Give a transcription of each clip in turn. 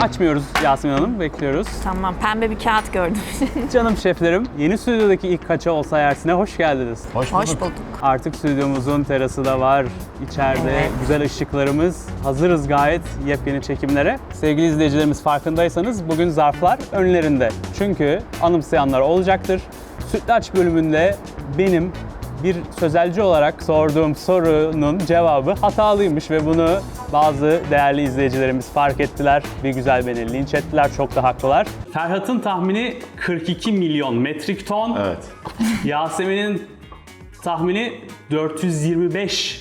Açmıyoruz Yasemin Hanım, bekliyoruz. Tamam pembe bir kağıt gördüm. Canım şeflerim, yeni stüdyodaki ilk kaça olsa yersine hoş geldiniz. Hoş bulduk. Hoş bulduk. Artık stüdyomuzun terası da var. İçeride Evet. güzel ışıklarımız. Hazırız gayet yepyeni çekimlere. Sevgili izleyicilerimiz farkındaysanız bugün zarflar önlerinde. Çünkü anımsayanlar olacaktır. Sütlaç bölümünde benim bir sözelci olarak sorduğum sorunun cevabı hatalıymış ve bunu bazı değerli izleyicilerimiz fark ettiler. Bir güzel beni linç ettiler. Çok da haklılar. Ferhat'ın tahmini 42 milyon metrik ton. Evet. Yasemin'in tahmini 425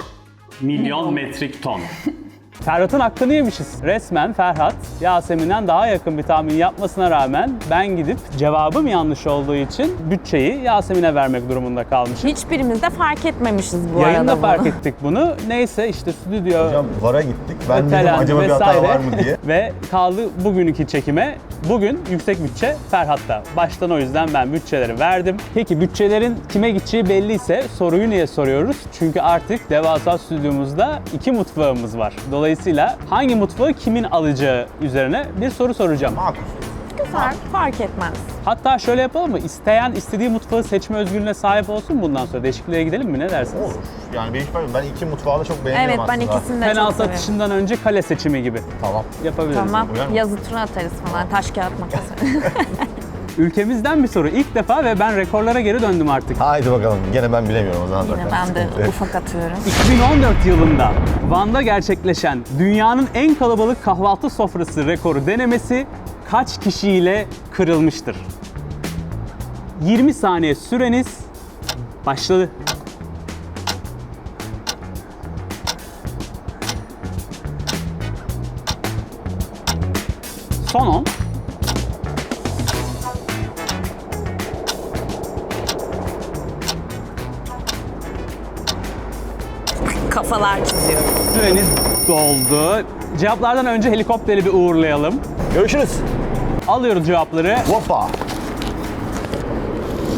milyon metrik ton. Ferhat'ın hakkını yemişiz. Resmen Ferhat, Yasemin'den daha yakın bir tahmin yapmasına rağmen ben gidip cevabım yanlış olduğu için bütçeyi Yasemin'e vermek durumunda kalmışım. Hiçbirimiz de fark etmemişiz bu Yayında arada fark bunu. ettik bunu. Neyse işte stüdyo Hocam VAR'a gittik. Ben dedim ötelendi acaba bir hata vesaire. var mı diye. Ve kaldı bugünkü çekime. Bugün yüksek bütçe Ferhat'ta. Baştan o yüzden ben bütçeleri verdim. Peki bütçelerin kime gideceği belliyse soruyu niye soruyoruz? Çünkü artık devasa stüdyomuzda iki mutfağımız var. Dolayısıyla hangi mutfağı kimin alacağı üzerine bir soru soracağım. Makul. Güzel, fark etmez. Hatta şöyle yapalım mı? İsteyen istediği mutfağı seçme özgürlüğüne sahip olsun bundan sonra. Değişikliğe gidelim mi? Ne dersiniz? Olur. Yani benim hiç ben iki mutfağı da çok beğeniyorum Evet ben aslında. ikisini de çok Penaltı seviyorum. atışından önce kale seçimi gibi Tamam. yapabiliriz. Tamam, Uyar mı? yazı tura atarız falan. Taş kağıt makas. Ülkemizden bir soru. İlk defa ve ben rekorlara geri döndüm artık. Haydi bakalım. Gene ben bilemiyorum o zaman Yine ben de ufak atıyorum. 2014 yılında Van'da gerçekleşen dünyanın en kalabalık kahvaltı sofrası rekoru denemesi kaç kişiyle kırılmıştır? 20 saniye süreniz başladı. Son 10. Kafalar çiziyorum. Süreniz doldu. Cevaplardan önce helikopteri bir uğurlayalım. Görüşürüz. Alıyoruz cevapları. Hoppa.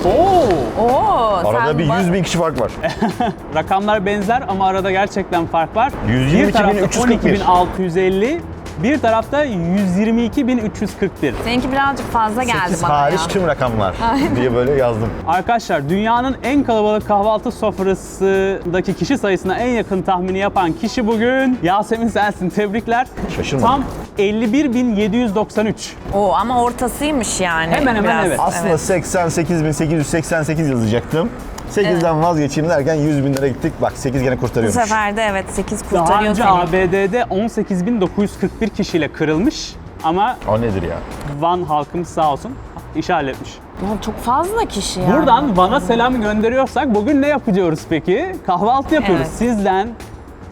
Oo! Oo, Arada sen bir ba- 100 bin kişi fark var. Rakamlar benzer ama arada gerçekten fark var. 122.341. Bir tarafta 12.650, bir tarafta 122.341. Seninki birazcık fazla geldi 8 bana hariç ya. tüm rakamlar diye böyle yazdım. Arkadaşlar dünyanın en kalabalık kahvaltı sofrasındaki kişi sayısına en yakın tahmini yapan kişi bugün Yasemin sensin. Tebrikler. Şaşırmadım. Tam 51.793. Oo, ama ortasıymış yani. Hemen hemen biraz. evet. Aslında 88.888 yazacaktım. 8'den vazgeçeyim derken 100 bin lira gittik. Bak 8 gene Bu kurtarıyormuş. sefer de evet 8 Daha kurtarıyor önce seni. ABD'de 18.941 kişiyle kırılmış ama O nedir ya? Van halkımız sağ olsun işi halletmiş. Ya çok fazla kişi ya. Buradan Van'a selam gönderiyorsak bugün ne yapıyoruz peki? Kahvaltı yapıyoruz. Evet. Sizden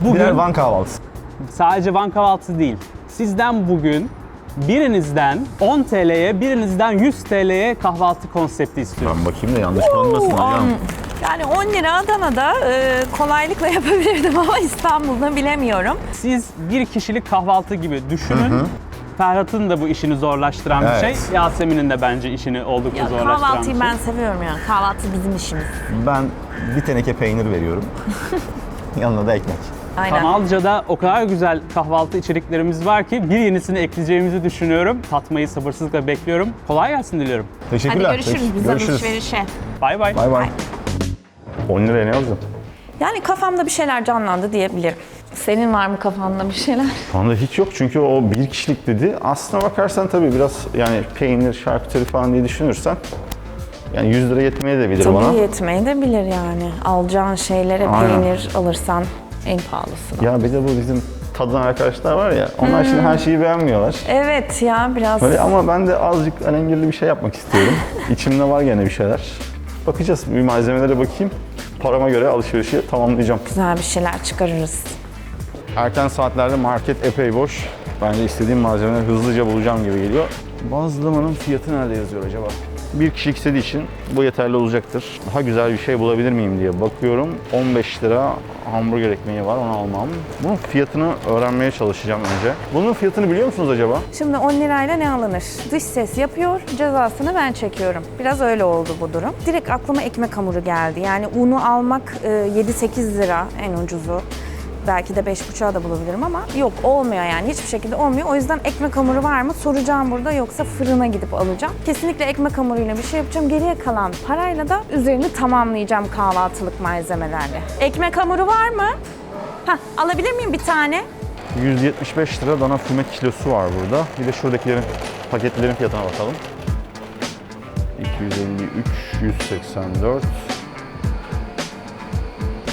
bugün Birer Van kahvaltısı. sadece Van kahvaltısı değil. Sizden bugün birinizden 10 TL'ye, birinizden 100 TL'ye kahvaltı konsepti istiyorum. Ben bakayım da yanlış olmasın hocam. Yani 10 lira Adana'da e, kolaylıkla yapabilirdim ama İstanbul'da bilemiyorum. Siz bir kişilik kahvaltı gibi düşünün. Ferhat'ın da bu işini zorlaştıran bir Evet. şey. Yasemin'in de bence işini oldukça Ya zorlaştıran kahvaltıyı bir şey. ben seviyorum yani. Kahvaltı bizim işimiz. Ben bir teneke peynir veriyorum. Yanına da ekmek. Aynen. Kanalca'da o kadar güzel kahvaltı içeriklerimiz var ki bir yenisini ekleyeceğimizi düşünüyorum. Tatmayı sabırsızlıkla bekliyorum. Kolay gelsin diliyorum. Hadi Teşekkürler. görüşürüz biz görüşürüz. alışverişe. Bay bay. Bay bay. 10 liraya ne alacağım? Yani kafamda bir şeyler canlandı diyebilirim. Senin var mı kafanda bir şeyler? Şu anda hiç yok çünkü o bir kişilik dedi. Aslına bakarsan tabii biraz yani peynir, şarküteri falan diye düşünürsen yani 100 lira yetmeye de bilir Tabii bana. yetmeyi de bilir yani. Alacağın şeylere Aynen. peynir alırsan en pahalısını. Ya bir de bu bizim tadan arkadaşlar var ya onlar şimdi her şeyi beğenmiyorlar. Evet ya biraz Böyle ama ben de azıcık alengirli bir şey yapmak istiyorum. İçimde var gene bir şeyler. Bakacağız bir malzemelere bakayım. Parama göre alışverişi tamamlayacağım. güzel bir şeyler çıkarırız. Erken saatlerde market epey boş. Bence istediğim malzemeleri hızlıca bulacağım gibi geliyor. Bazlamanın fiyatı nerede yazıyor acaba? Bir kişi istediği için bu yeterli olacaktır. Daha güzel bir şey bulabilir miyim diye bakıyorum. 15 lira hamburger ekmeği var onu almam. Bunun fiyatını öğrenmeye çalışacağım önce. Bunun fiyatını biliyor musunuz acaba? Şimdi 10 lirayla ne alınır? Dış ses yapıyor, cezasını ben çekiyorum. Biraz öyle oldu bu durum. Direkt aklıma ekmek hamuru geldi. Yani unu almak e, 7-8 lira en ucuzu. Belki de 5.5'a da bulabilirim ama yok olmuyor yani hiçbir şekilde olmuyor. O yüzden ekmek hamuru var mı soracağım burada yoksa fırına gidip alacağım. Kesinlikle ekmek hamuruyla bir şey yapacağım. Geriye kalan parayla da üzerini tamamlayacağım kahvaltılık malzemelerle. Ekmek hamuru var mı? Hah, alabilir miyim bir tane? 175 lira dana füme kilosu var burada. Bir de şuradakilerin paketlerin fiyatına bakalım. 253, 184.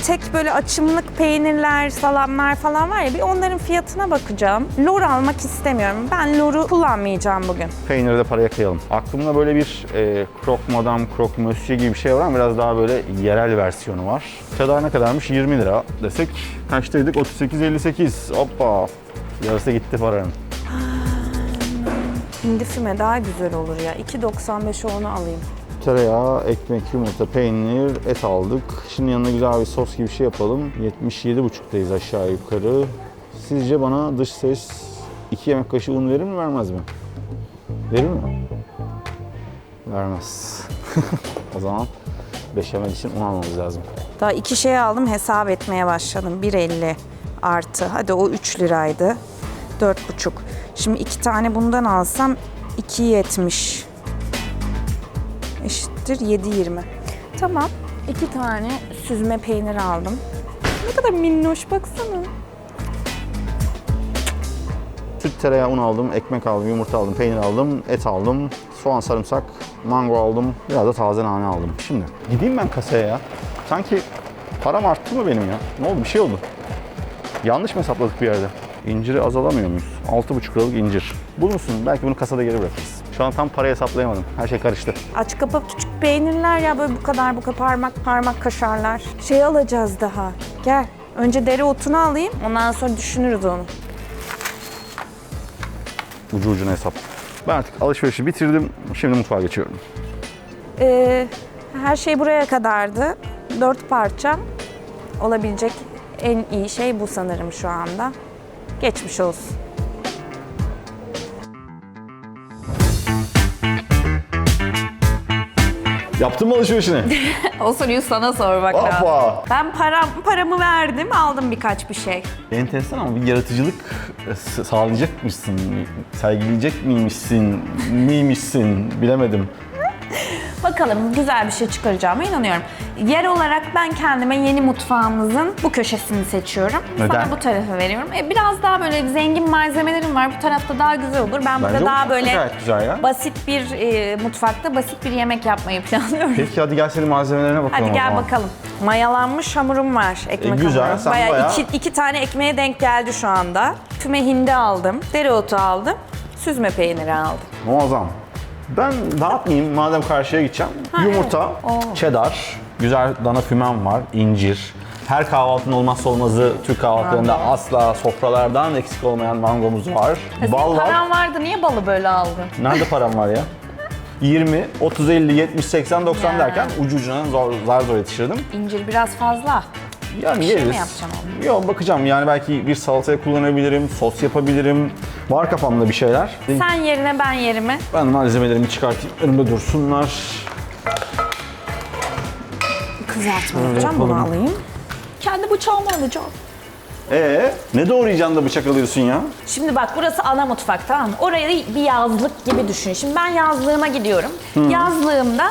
Tek böyle açımlık peynirler, salamlar falan var ya bir onların fiyatına bakacağım. Lor almak istemiyorum. Ben loru kullanmayacağım bugün. Peyniri de paraya kıyalım. Aklımda böyle bir e, krok madam, krok monsieur gibi bir şey var ama biraz daha böyle yerel versiyonu var. Cheddar ne kadarmış? 20 lira desek. Kaçtaydık? 38.58. Hoppa. Yarısı gitti paranın. Hindi füme daha güzel olur ya. 2.95'e onu alayım. Tereyağı, ekmek, yumurta, peynir, et aldık. Şimdi yanına güzel bir sos gibi bir şey yapalım. 77,5'tayız aşağı yukarı. Sizce bana dış ses 2 yemek kaşığı un verir mi vermez mi? Verir mi? Vermez. o zaman beşamel için un almamız lazım. Daha iki şey aldım hesap etmeye başladım. 1.50 artı. Hadi o 3 liraydı. 4.5. Şimdi iki tane bundan alsam 2.70. Eşittir 7.20. Tamam. iki tane süzme peynir aldım. Ne kadar minnoş baksana. Süt, tereyağı, un aldım, ekmek aldım, yumurta aldım, peynir aldım, et aldım, soğan, sarımsak, mango aldım, biraz da taze nane aldım. Şimdi gideyim ben kasaya ya. Sanki param arttı mı benim ya? Ne oldu? Bir şey oldu. Yanlış mı hesapladık bir yerde? İnciri az alamıyor muyuz? 6,5 liralık incir. Bulmuşsun. Belki bunu kasada geri bırakırız. Şu an tam parayı hesaplayamadım. Her şey karıştı. Aç kapı küçük peynirler ya böyle bu kadar bu kadar parmak parmak kaşarlar. Şey alacağız daha. Gel. Önce dereotunu alayım. Ondan sonra düşünürüz onu. Ucu ucuna hesap. Ben artık alışverişi bitirdim. Şimdi mutfağa geçiyorum. Ee, her şey buraya kadardı. Dört parça. Olabilecek en iyi şey bu sanırım şu anda. Geçmiş olsun. Yaptın mı alışverişini? O soruyu sana sormak Hoppa! Ben param, paramı verdim, aldım birkaç bir şey. Enteresan ama bir yaratıcılık e, sağlayacakmışsın, sergileyecek miymişsin, miymişsin bilemedim. Bakalım güzel bir şey çıkaracağıma inanıyorum. Yer olarak ben kendime yeni mutfağımızın bu köşesini seçiyorum. Neden? Sana bu tarafa veriyorum. E, biraz daha böyle zengin malzemelerim var. Bu tarafta daha güzel olur. Ben burada Bence daha böyle güzel ya. basit bir e, mutfakta basit bir yemek yapmayı planlıyorum. Peki hadi gel senin malzemelerine bakalım Hadi o gel zaman. bakalım. Mayalanmış hamurum var. Ekmek E, güzel, hamuru. sen Bayağı bayağı- iki, iki tane ekmeğe denk geldi şu anda. Füme hindi aldım. Dereotu aldım. Süzme peyniri aldım. Muazzam. Ben dağıtmayayım madem karşıya gideceğim. Yumurta, cheddar, güzel dana fümen var, incir. Her kahvaltının olmazsa olmazı Türk kahvaltılarında asla sofralardan eksik olmayan mangomuz var. Bal var. Param vardı. Niye balı böyle aldın? Nerede param var ya? 20, 30, 50, 70, 80, 90 Ya. derken ucu ucuna zor, zar zor yetiştirdim. İncir biraz fazla. Yani şey yeriz. mi yapacaksın Yok bakacağım yani belki bir salataya kullanabilirim, sos yapabilirim. Var kafamda bir şeyler. Sen yerine ben yerime. Ben malzemelerimi çıkartayım, önümde dursunlar. Kızartma yapacağım. Bunu yapalım. alayım. Kendi bıçağımı alacağım. Ee, ne doğrayacaksın da bıçak alıyorsun ya? Şimdi bak burası ana mutfak tamam mı? Orayı bir yazlık gibi düşün. Şimdi ben yazlığıma gidiyorum. Yazlığımda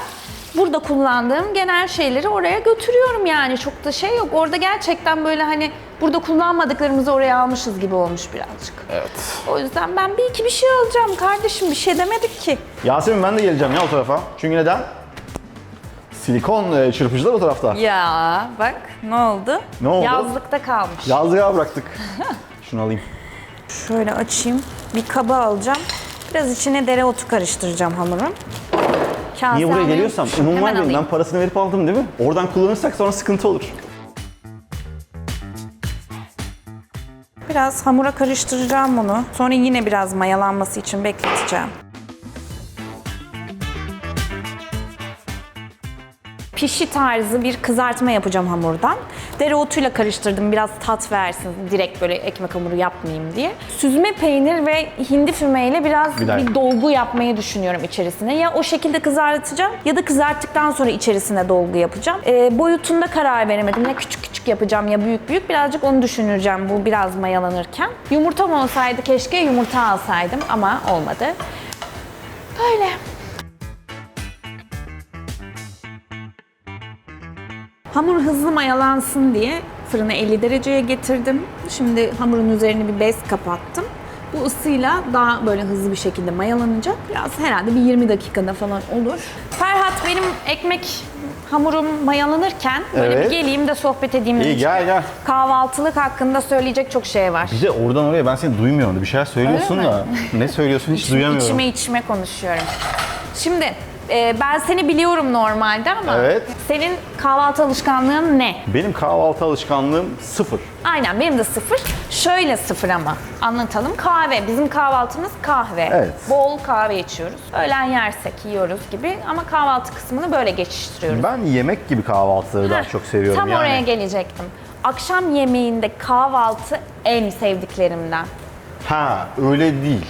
burada kullandığım genel şeyleri oraya götürüyorum yani. Çok da şey yok. Orada gerçekten böyle hani burada kullanmadıklarımızı oraya almışız gibi olmuş birazcık. Evet. O yüzden ben bir iki bir şey alacağım kardeşim. Bir şey demedik ki. Yasemin ben de geleceğim ya o tarafa. Çünkü neden? Silikon e, çırpıcılar o tarafta. Ya bak ne oldu? Ne oldu? Yazlıkta kalmış. Yazlığa bıraktık. Şunu alayım. Şöyle açayım. Bir kaba alacağım. Biraz içine dereotu karıştıracağım hamurun. Kase Niye buraya almayı geliyorsam unutmuşum. unum var Hemen benim. Ben parasını verip aldım değil mi? Oradan kullanırsak sonra sıkıntı olur. Biraz hamura karıştıracağım bunu. Sonra yine biraz mayalanması için bekleteceğim. Pişi tarzı bir kızartma yapacağım hamurdan. Dereotuyla karıştırdım biraz tat versin direkt böyle ekmek hamuru yapmayayım diye. Süzme peynir ve hindi fümeyle biraz Bir dakika. bir dolgu yapmayı düşünüyorum içerisine. Ya o şekilde kızartacağım ya da kızarttıktan sonra içerisine dolgu yapacağım. Ee, boyutunda karar veremedim. Ya küçük küçük yapacağım ya büyük büyük. Birazcık onu düşüneceğim bu biraz mayalanırken. Yumurtam olsaydı keşke yumurta alsaydım ama olmadı. Böyle. Hamur hızlı mayalansın diye fırını 50 dereceye getirdim. Şimdi hamurun üzerini bir bez kapattım. Bu ısıyla daha böyle hızlı bir şekilde mayalanacak. Biraz herhalde bir 20 dakikada falan olur. Ferhat benim ekmek hamurum mayalanırken böyle Evet. bir geleyim de sohbet edeyim. İyi dedim. gel gel. Kahvaltılık hakkında söyleyecek çok şey var. Bir de oradan oraya ben seni duymuyorum. Bir şeyler söylüyorsun Öyle mi? da. Ne söylüyorsun hiç duyamıyorum. İçime içime konuşuyorum. Şimdi e, ben seni biliyorum normalde ama Evet. senin kahvaltı alışkanlığın ne? Benim kahvaltı alışkanlığım sıfır. Aynen benim de sıfır. Şöyle sıfır ama anlatalım. Kahve. Bizim kahvaltımız kahve. Evet. Bol kahve içiyoruz. Öğlen yersek yiyoruz gibi ama kahvaltı kısmını böyle geçiştiriyoruz. Ben yemek gibi kahvaltıları daha Heh, çok seviyorum Tam yani. oraya gelecektim. Akşam yemeğinde kahvaltı en sevdiklerimden. Ha öyle değil.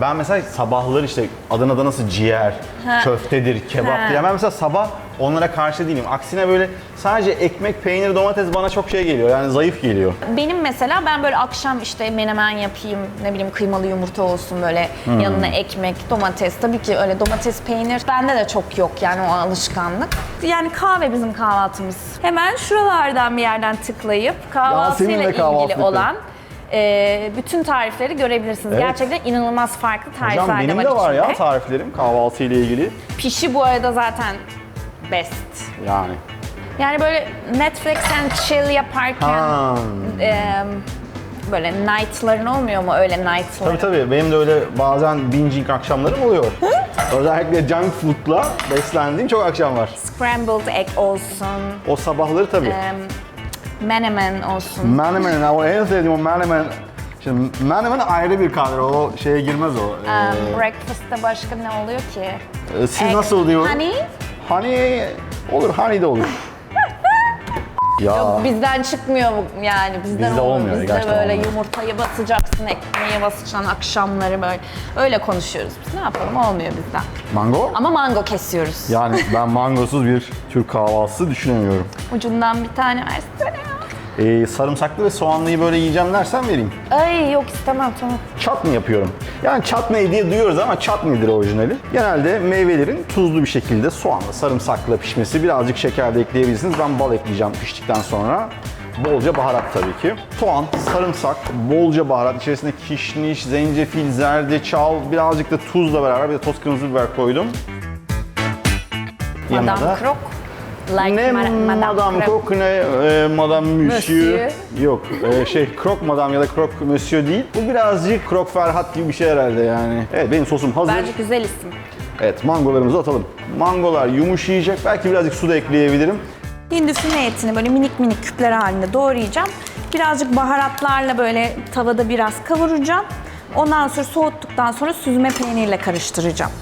Ben mesela sabahları işte Adana'da nasıl ciğer, Ha. köftedir, kebaptır. Ha. Yani ben mesela sabah onlara karşı değilim. Aksine böyle sadece ekmek, peynir, domates bana çok şey geliyor. Yani zayıf geliyor. Benim mesela ben böyle akşam işte menemen yapayım, ne bileyim kıymalı yumurta olsun böyle Hmm. yanına ekmek, domates. Tabii ki öyle domates, peynir bende de çok yok yani o alışkanlık. Yani kahve bizim kahvaltımız. Hemen şuralardan bir yerden tıklayıp kahvaltıyla Yasemin'le ilgili olan e, bütün tarifleri görebilirsiniz. Evet. Gerçekten inanılmaz farklı tarifler Hocam benim de de var var ya içinde. tariflerim kahvaltı ile ilgili. Pişi bu arada zaten best. Yani. Yani böyle Netflix and chill yaparken Ha. e, böyle night'ların olmuyor mu öyle night'ların? Tabii tabii benim de öyle bazen binging akşamlarım oluyor. Özellikle junk food'la beslendiğim çok akşam var. Scrambled egg olsun, O sabahları tabii. e, menemen olsun. Menemen, o en sevdiğim o menemen. Şimdi menemen ayrı bir kadro, o şeye girmez o. Um, Ee, breakfast'ta başka ne oluyor ki? e, siz Egg, nasıl diyor? Honey? Honey olur, honey de olur. ya Yok bizden çıkmıyor bu yani bizden Bizde olmuyor. Bizde gerçekten böyle olmuyor. yumurtayı basacaksın, ekmeği basacaksın akşamları böyle. Öyle konuşuyoruz biz. Ne yapalım olmuyor bizden. mango? Ama mango kesiyoruz. Yani ben mangosuz bir Türk kahvaltısı düşünemiyorum. Ucundan bir tane versene. Ee, sarımsaklı ve soğanlıyı böyle yiyeceğim dersen vereyim. Ay yok istemem tamam. Chutney yapıyorum. Yani chutney diye duyuyoruz ama chutney'dir orijinali. Genelde meyvelerin tuzlu bir şekilde soğanla, sarımsakla pişmesi. Birazcık şeker de ekleyebilirsiniz. Ben bal ekleyeceğim piştikten sonra. Bolca baharat tabii ki. Soğan, sarımsak, bolca baharat. İçerisine kişniş, zencefil, zerdeçal, birazcık da tuzla beraber bir de toz kırmızı biber koydum. Yanına Madame da- Croc. Like ne Ma- Madame, Croc. Croc ne e, Madame Monsieur. Monsieur. Yok e, şey Croc Madame ya da Croc Monsieur değil. Bu birazcık Croc Ferhat gibi bir şey herhalde yani. Evet benim sosum hazır. Bence güzel isim. Evet mangolarımızı atalım. Mangolar yumuşayacak. Belki birazcık su da ekleyebilirim. Hindi füme etini böyle minik minik küpler halinde doğrayacağım. Birazcık baharatlarla böyle tavada biraz kavuracağım. Ondan sonra soğuttuktan sonra süzme peynirle karıştıracağım.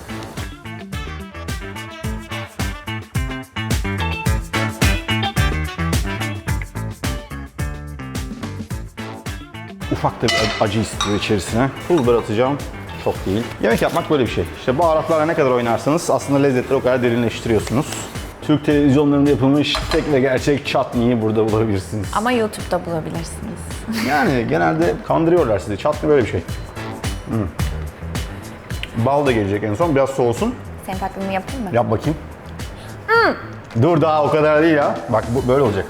Ufak da bir acı istiyor içerisine. Pul biber atacağım. Çok değil. Yemek yapmak böyle bir şey. İşte baharatlarla ne kadar oynarsanız aslında lezzetleri o kadar derinleştiriyorsunuz. Türk televizyonlarında yapılmış tek ve gerçek chutney'i burada bulabilirsiniz. Ama YouTube'da bulabilirsiniz. Yani genelde kandırıyorlar sizi. Çatlı böyle bir şey. Hmm. Bal da gelecek en son. Biraz soğusun. Senin taklidini yapayım mı? Yap bakayım. Dur daha o kadar değil ya. Bak bu böyle olacak.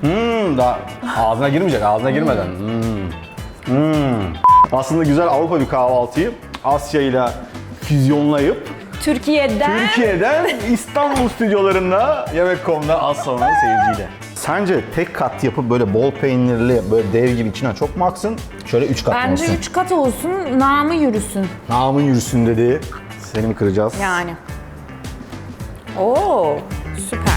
Hmm, daha ağzına girmeyecek. Ağzına girmeden. Hmm. Hmm. Aslında güzel Avrupa bir kahvaltıyı Asya ile füzyonlayıp Türkiye'den Türkiye'den İstanbul stüdyolarında Yemek.com'da az sonra seyirciyle. Sence tek kat yapıp böyle bol peynirli, böyle dev gibi içine çok mu aksın? Şöyle üç kat mı bence olsun? 3 kat olsun, namı yürüsün Namın yürüsün dedi. Seni mi kıracağız? yani. Oo, süper.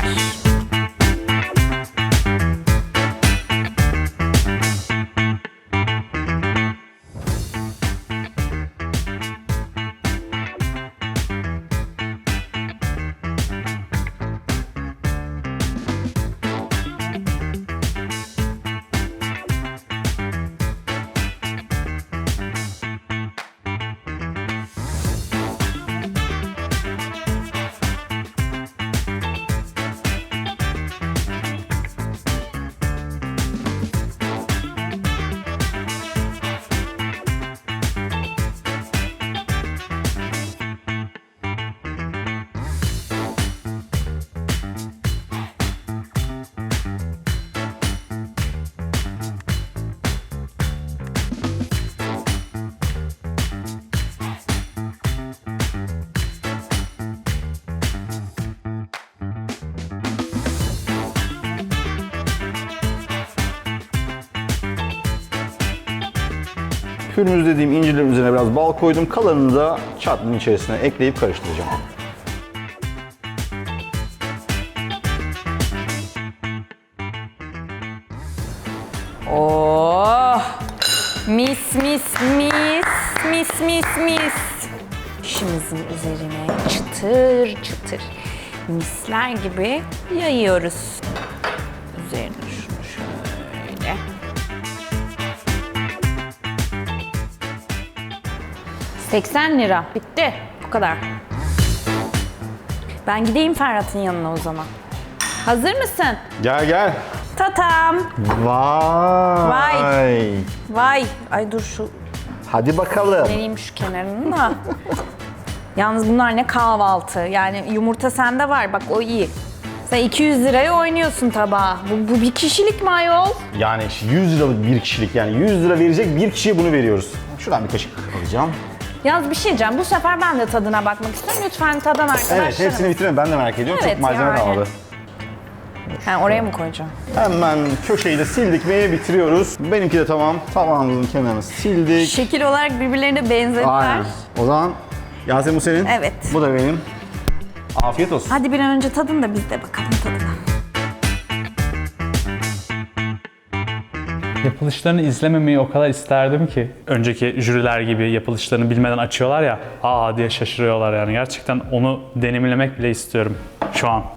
Pürmüzlediğim incirlerin üzerine biraz bal koydum. Kalanını da çatlının içerisine ekleyip karıştıracağım. Oh! Mis mis mis mis mis mis. Şımızın üzerine çıtır çıtır misler gibi yayıyoruz. ...80 lira. Bitti. Bu kadar. Ben gideyim Ferhat'ın yanına o zaman. Hazır mısın? Gel gel. Tatam. Vay. Vay. Vay. Ay dur şu Hadi bakalım. vereyim şu kenarını da. Yalnız bunlar ne kahvaltı. Yani yumurta sende var bak o iyi. Sen 200 liraya oynuyorsun tabağa. Bu, bu bir kişilik mi ayol? Yani 100 liralık bir kişilik yani 100 lira verecek bir kişiye bunu veriyoruz. Şuradan bir kaşık alacağım. Yalnız bir şey diyeceğim. Bu sefer ben de tadına bakmak istiyorum. Lütfen tadan arkadaşlarım. Evet hepsini bitirelim ben de merak ediyorum. Evet, Çok malzeme yani. kalmadı. Ha, oraya mı koyacağım? Hemen köşeyi de sildik ve bitiriyoruz. Benimki de tamam. Tabağımızın kenarını sildik. Şekil olarak birbirlerine benzetler. Aynen. O zaman Yasemin bu senin. Evet. Bu da benim. Afiyet olsun. Hadi bir an önce tadın da biz de bakalım tadına. Yapılışlarını izlememeyi o kadar isterdim ki. Önceki jüriler gibi yapılışlarını bilmeden açıyorlar ya, aa diye şaşırıyorlar yani. Gerçekten onu deneyimlemek bile istiyorum şu an.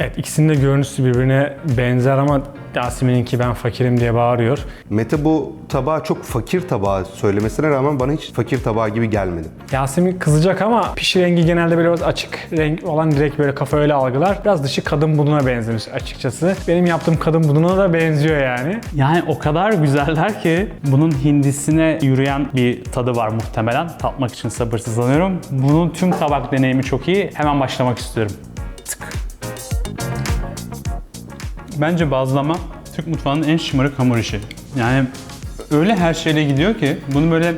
Evet ikisinin de görüntüsü birbirine benzer ama Yasemin'inki ben fakirim diye bağırıyor. Mete bu tabağı çok fakir tabağı söylemesine rağmen bana hiç fakir tabağı gibi gelmedi. Yasemin kızacak ama pişi rengi genelde böyle biraz açık renk olan direkt böyle kafa öyle algılar. Biraz dışı kadın buduna benzemiş açıkçası. Benim yaptığım kadın buduna da benziyor yani. Yani o kadar güzeller ki bunun hindisine yürüyen bir tadı var muhtemelen. Tatmak için sabırsızlanıyorum. Bunun tüm tabak deneyimi çok iyi. Hemen başlamak istiyorum. Bence bazlama Türk mutfağının en şımarık hamur işi. Yani öyle her şeyle gidiyor ki bunu böyle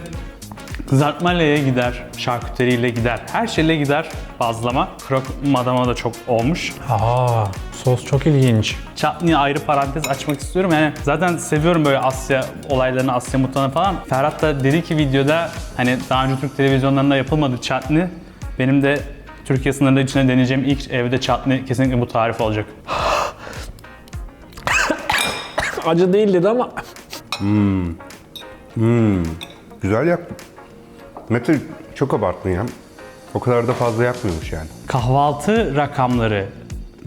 kızartmayla gider, şarküteriyle gider, her şeyle gider bazlama. Krok madama da çok olmuş. Aa, sos çok ilginç. Chutney'e ayrı parantez açmak istiyorum. Yani zaten seviyorum böyle Asya olaylarını, Asya mutfağını falan. Ferhat da dedi ki videoda hani daha önce Türk televizyonlarında yapılmadı chutney. Benim de Türkiye sınırları içine deneyeceğim ilk evde chutney kesinlikle bu tarif olacak. Acı değil dedi ama Güzel yaptın. Mete çok abarttın ya. O kadar da fazla yapmıyormuş yani. Kahvaltı rakamları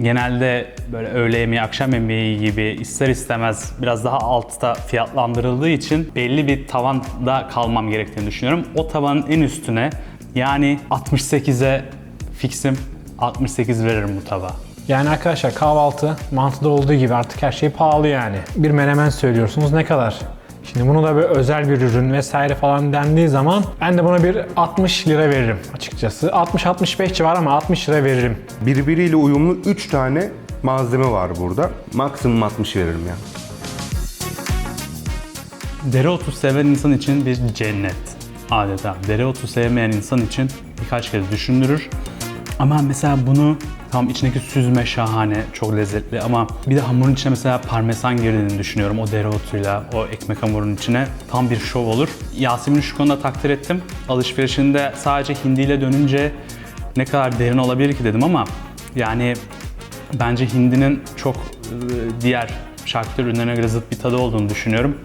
genelde böyle öğle yemeği, akşam yemeği gibi ister istemez biraz daha altta fiyatlandırıldığı için belli bir tavanda kalmam gerektiğini düşünüyorum. O tavanın en üstüne yani 68'e fixim 68 veririm bu tabağa. Yani arkadaşlar kahvaltı mantıda olduğu gibi artık her şey pahalı yani. Bir menemen söylüyorsunuz ne kadar? Şimdi bunu da bir özel bir ürün vesaire falan dendiği zaman ben de buna bir 60 lira veririm açıkçası. 60-65 civarı ama 60 lira veririm. Birbiriyle uyumlu 3 tane malzeme var burada. Maksimum 60 veririm ya. Dereotu seven insan için bir cennet adeta. Dereotu sevmeyen insan için birkaç kez düşündürür. Ama mesela bunu tam içindeki süzme şahane, çok lezzetli ama bir de hamurun içine mesela parmesan girdiğini düşünüyorum o dereotuyla, o ekmek hamurunun içine. Tam bir şov olur. Yasemin'i şu konuda takdir ettim. Alışverişinde sadece hindiyle dönünce ne kadar derin olabilir ki dedim ama yani bence hindinin çok e, diğer şarküteri ürünlerine göre zıt bir tadı olduğunu düşünüyorum.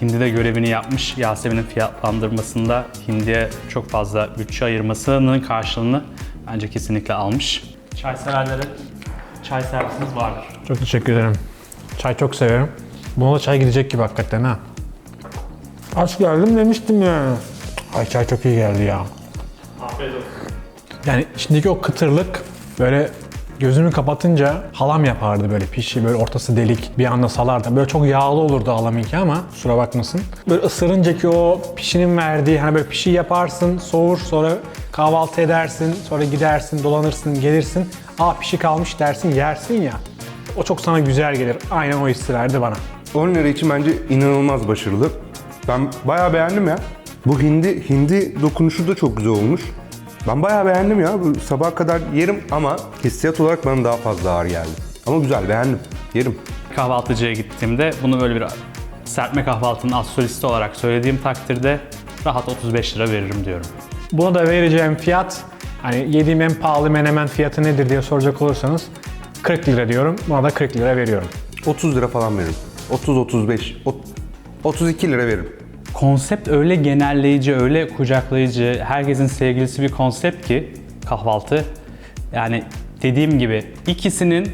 Hindi de görevini yapmış. Yasemin'in fiyatlandırmasında hindiye çok fazla bütçe ayırmasının karşılığını bence kesinlikle almış. Çay severlere çay servisimiz vardır. Çok teşekkür ederim. Çay çok severim. Buna da çay gidecek gibi hakikaten ha. Aç geldim demiştim yani. Ay çay çok iyi geldi ya. Afiyet olsun. Yani içindeki o kıtırlık böyle gözümü kapatınca halam yapardı böyle pişi böyle ortası delik bir anda salardı. Böyle çok yağlı olurdu halaminki ama kusura bakmasın. Böyle ısırınca ki o pişinin verdiği hani böyle pişi yaparsın soğur sonra kahvaltı edersin sonra gidersin dolanırsın gelirsin. Aa pişi kalmış dersin yersin ya. O çok sana güzel gelir. Aynen o hissi verdi bana. 10 lira için bence inanılmaz başarılı. Ben bayağı beğendim ya. Bu hindi hindi dokunuşu da çok güzel olmuş. Ben bayağı beğendim ya. Bu sabaha kadar yerim ama hissiyat olarak bana daha fazla ağır geldi. Ama güzel beğendim. Yerim. Kahvaltıcıya gittiğimde bunu böyle bir serpme kahvaltının az solisti olarak söylediğim takdirde rahat 35 lira veririm diyorum. Buna da vereceğim fiyat, hani yediğim en pahalı menemen fiyatı nedir diye soracak olursanız 40 lira diyorum. Buna da 40 lira veriyorum. 30 lira falan veririm. 30-35, 32 lira veririm. Konsept öyle genelleyici, öyle kucaklayıcı, herkesin sevgilisi bir konsept ki kahvaltı. Yani dediğim gibi ikisinin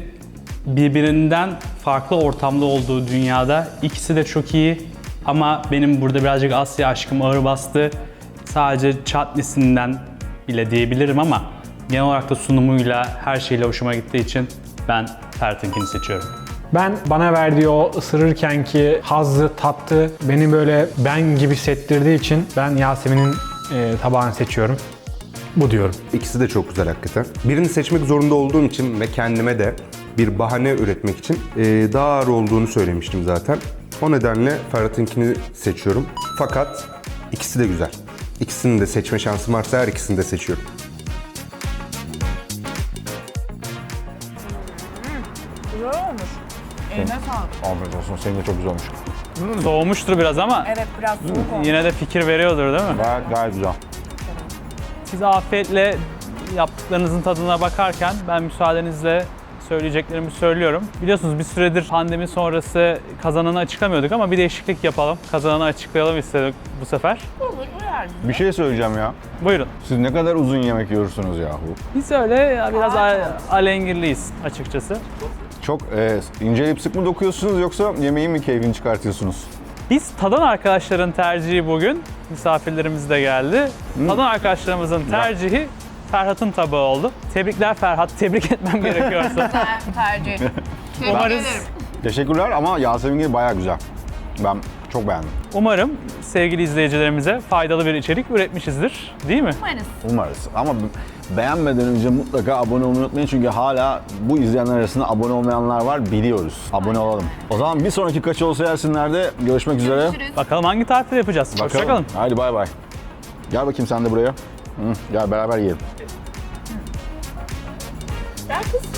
birbirinden farklı ortamda olduğu dünyada ikisi de çok iyi. Ama benim burada birazcık Asya aşkım ağır bastı. Sadece çatnisinden bile diyebilirim ama genel olarak da sunumuyla, her şeyle hoşuma gittiği için ben Ferhat'ınkini seçiyorum. Ben bana verdiği o ısırırken ki hazzı, tattı beni böyle ben gibi hissettirdiği için ben Yasemin'in e, tabağını seçiyorum. Bu diyorum. İkisi de çok güzel hakikaten. Birini seçmek zorunda olduğum için ve kendime de bir bahane üretmek için e, daha ağır olduğunu söylemiştim zaten. O nedenle Ferhat'ınkini seçiyorum. Fakat ikisi de güzel. İkisini de seçme şansım varsa her ikisini de seçiyorum. Afiyet olsun. Senin de çok güzel olmuş. Soğumuştur biraz ama Evet biraz soğuk oldu. yine de fikir veriyordur değil mi? Gayet, gayet güzel. Siz afiyetle yaptıklarınızın tadına bakarken ben müsaadenizle söyleyeceklerimi söylüyorum. Biliyorsunuz bir süredir pandemi sonrası kazananı açıklamıyorduk ama bir değişiklik yapalım. Kazananı açıklayalım istedik bu sefer. Bir şey söyleyeceğim ya. Buyurun. Siz ne kadar uzun yemek yiyorsunuz yahu. Biz öyle ya biraz a- alengirliyiz açıkçası. Çok e, inceleyip sık mı dokuyorsunuz yoksa yemeğin mi keyfini çıkartıyorsunuz? Biz tadan arkadaşların tercihi bugün. Misafirlerimiz de geldi. Tadan arkadaşlarımızın tercihi Ferhat'ın tabağı oldu. Tebrikler Ferhat. Tebrik etmem gerekiyorsa. Tercih. Umarız Teşekkürler ama Yasemin bayağı güzel. Ben çok beğendim. Umarım sevgili izleyicilerimize faydalı bir içerik üretmişizdir. Değil mi? Umarız. Ama beğenmeden önce mutlaka abone olmayı unutmayın çünkü hala bu izleyenler arasında abone olmayanlar var biliyoruz. Abone olalım. O zaman bir sonraki kaçı olsa yersinlerde görüşmek üzere. Bakalım hangi tarifleri yapacağız. Bakalım. Hoşçakalın. Haydi bay bay. Gel bakayım sen de buraya. Hı, gel beraber yiyelim. Gel kız.